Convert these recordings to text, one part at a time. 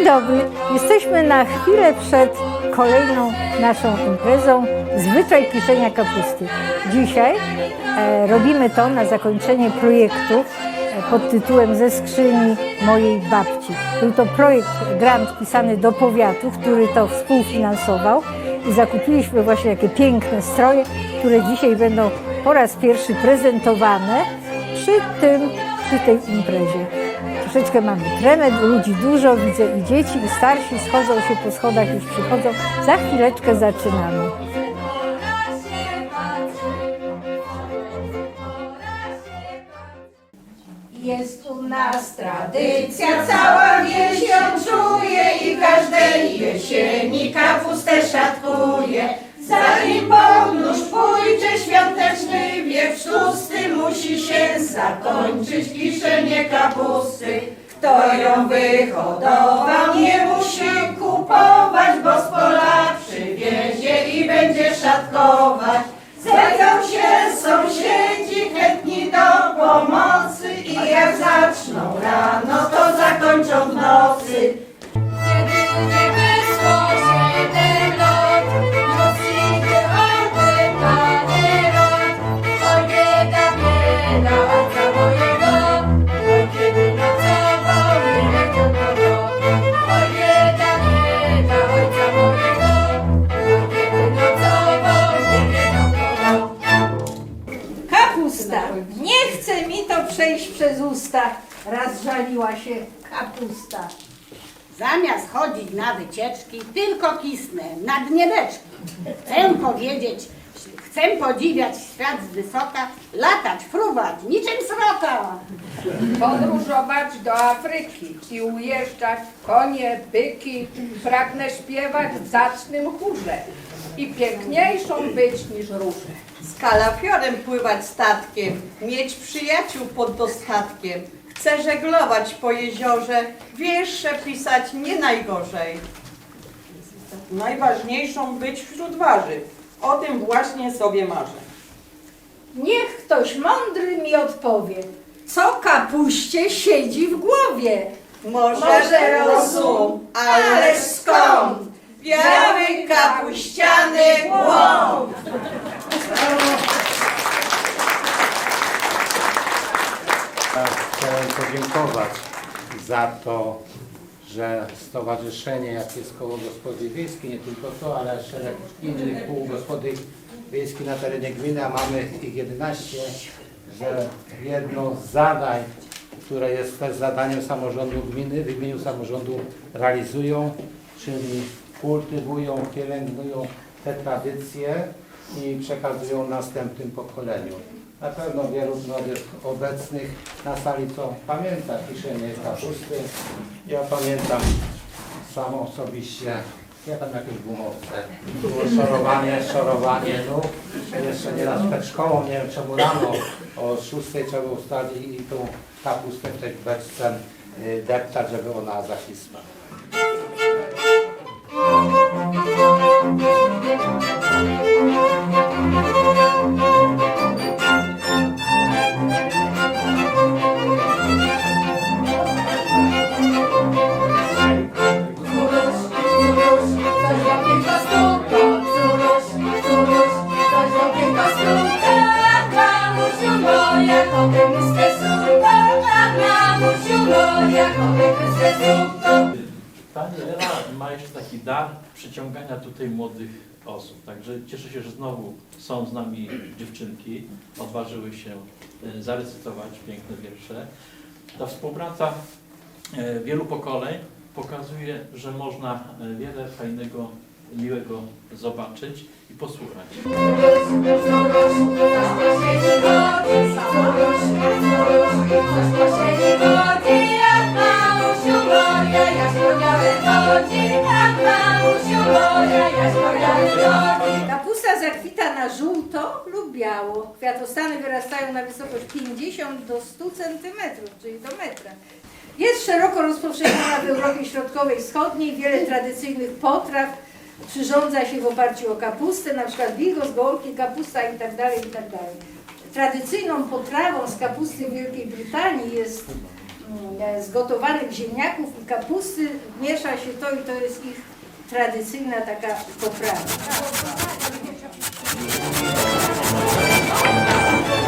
dobry. Jesteśmy na chwilę przed kolejną naszą imprezą Zwyczaj kiszenia kapusty. Dzisiaj e, robimy to na zakończenie projektu e, pod tytułem Ze skrzyni mojej babci. Był to projekt grant pisany do powiatu, który to współfinansował i zakupiliśmy właśnie takie piękne stroje, które dzisiaj będą po raz pierwszy prezentowane przy tym, przy tej imprezie. Troszeczkę mamy tremę, ludzi dużo, widzę i dzieci, i starsi schodzą się po schodach, już przychodzą. Za chwileczkę zaczynamy. Jest u nas tradycja, cała wieś ją czuje i każdej jesieni kapustę szatkuje. Zanim podnóż pójdzie świąteczny wieprz tłusty, musi się zakończyć kiszenie kapusty. Kto ją wyhodował, nie musi kupować, bo z pola przywiezie i będzie szatkować. Zejdą się sąsiedzi chętni do pomocy i jak zaczną rano, to zakończą w nocy. Usta. Raz żaliła się kapusta. Zamiast chodzić na wycieczki, tylko kisnę na dnie beczki. Chcę powiedzieć, chcę podziwiać świat z wysoka, latać, fruwać, niczym sroka. podróżować do Afryki i ujeżdżać konie, byki. Pragnę śpiewać w zacnym chórze i piękniejszą być niż róże. Kalafiorem pływać statkiem, mieć przyjaciół pod dostatkiem. Chcę żeglować po jeziorze, wiersze pisać nie najgorzej. Najważniejszą być wśród warzyw. O tym właśnie sobie marzę. Niech ktoś mądry mi odpowie, co kapuście siedzi w głowie. Może rozum, ale skąd? Biały kapuściany błąd. Ja Chciałem podziękować za to, że Stowarzyszenie, jak jest Koło Gospodyń Wiejskich, nie tylko to, ale szereg innych kół gospodyń wiejskich na terenie gminy, a mamy ich 11, że jedno z zadań, które jest też zadaniem samorządu gminy, w imieniu samorządu realizują, czyli kultywują, pielęgnują te tradycje i przekazują następnym pokoleniom. Na pewno wielu młodych obecnych na sali to pamięta kiszenie kapusty. Ja pamiętam sam osobiście, ja tam jakieś gumowce, było szorowanie, szorowanie nóg. Jeszcze nieraz przed szkołą, nie wiem czemu rano o 6 trzeba ustali i tą kapustę w tej beczce y, deptać, żeby ona zakisła. Pani Ela ma jeszcze taki dar przyciągania tutaj młodych osób. Także cieszę się, że znowu są z nami dziewczynki, odważyły się e, zarecytować piękne wiersze. Ta współpraca e, wielu pokoleń pokazuje, że można e, wiele fajnego, miłego zobaczyć i posłuchać. Kapusta na żółto lub biało. Kwiatostany wyrastają na wysokość 50 do 100 cm, czyli do metra. Jest szeroko rozpowszechniona w Europie Środkowej i Wschodniej. Wiele tradycyjnych potraw przyrządza się w oparciu o kapustę, na przykład bigos, gołąbki, kapusta itd. itd. Tradycyjną potrawą z kapusty Wielkiej Brytanii jest mm, zgotowanych ziemniaków i kapusty. Miesza się to i to jest ich tradycyjna taka poprawa.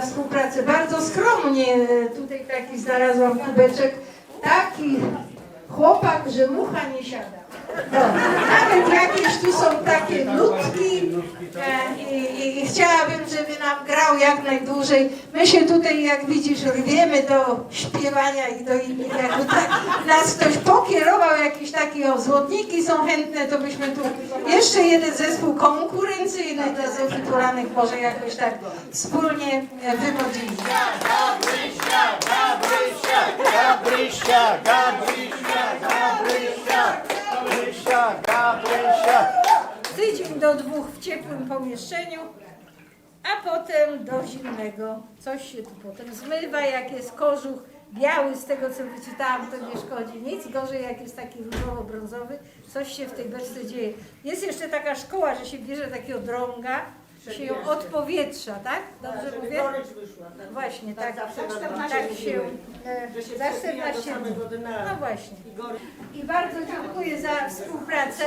za współpracę. Bardzo skromnie e, tutaj taki znalazłam kubeczek. Taki chłopak, że mucha nie siada. No, nawet jakieś tu są takie nutki e, i, i, i chciałabym, żeby nam grał jak najdłużej. My się tutaj, jak widzisz, rwiemy do śpiewania i do innych. Jakby tak nas ktoś pokierował, jakieś takie ozłotniki są chętne, to byśmy tu jeszcze jeden zespół konkurencyjny dla Zofii może jakoś tak wspólnie e, wywodzili. Gabrysia, Gabrysia, Gabrysia, Gabrysia, Gabrysia, Gabrysia. Tydzień do dwóch w ciepłym pomieszczeniu, a potem do zimnego. Coś się tu potem zmywa, jak jest kożuch biały, z tego co wyczytałam, to nie szkodzi nic. Gorzej jak jest taki różowo-brązowy, coś się w tej beczce dzieje. Jest jeszcze taka szkoła, że się bierze takiego drąga, się ją odpowietrza, tak? Dobrze mówię? Właśnie, tak, tak, się, e, za 14 dni. No właśnie. I bardzo dziękuję za współpracę.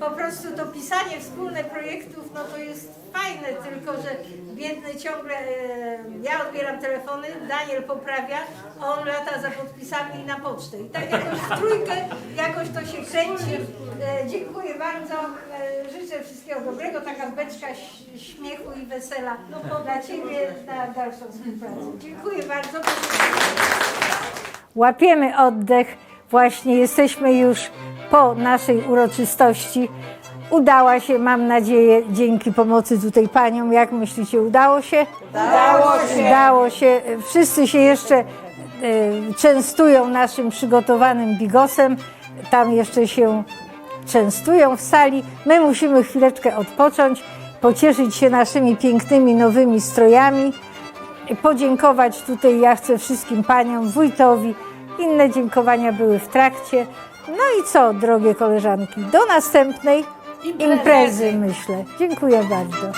Po prostu to pisanie wspólne projektów, no to jest fajne, tylko że biedny ciągle, e, ja odbieram telefony, Daniel poprawia, a on lata za podpisami na pocztę. I tak jakoś w trójkę, jakoś to się kręci. E, dziękuję bardzo, e, wszystkiego dobrego, taka beczka śmiechu i wesela dla Ciebie na dalszą współpracę. Dziękuję bardzo. Łapiemy oddech. Właśnie jesteśmy już po naszej uroczystości. Udała się, mam nadzieję, dzięki pomocy tutaj paniom. Jak myślicie, udało się? Udało się. Udało się. Wszyscy się jeszcze e, częstują naszym przygotowanym bigosem. Tam jeszcze się częstują w sali. My musimy chwileczkę odpocząć, pocieszyć się naszymi pięknymi nowymi strojami podziękować tutaj ja chcę wszystkim paniom, wójtowi. Inne dziękowania były w trakcie. No i co, drogie koleżanki, do następnej imprezy, myślę. Dziękuję bardzo.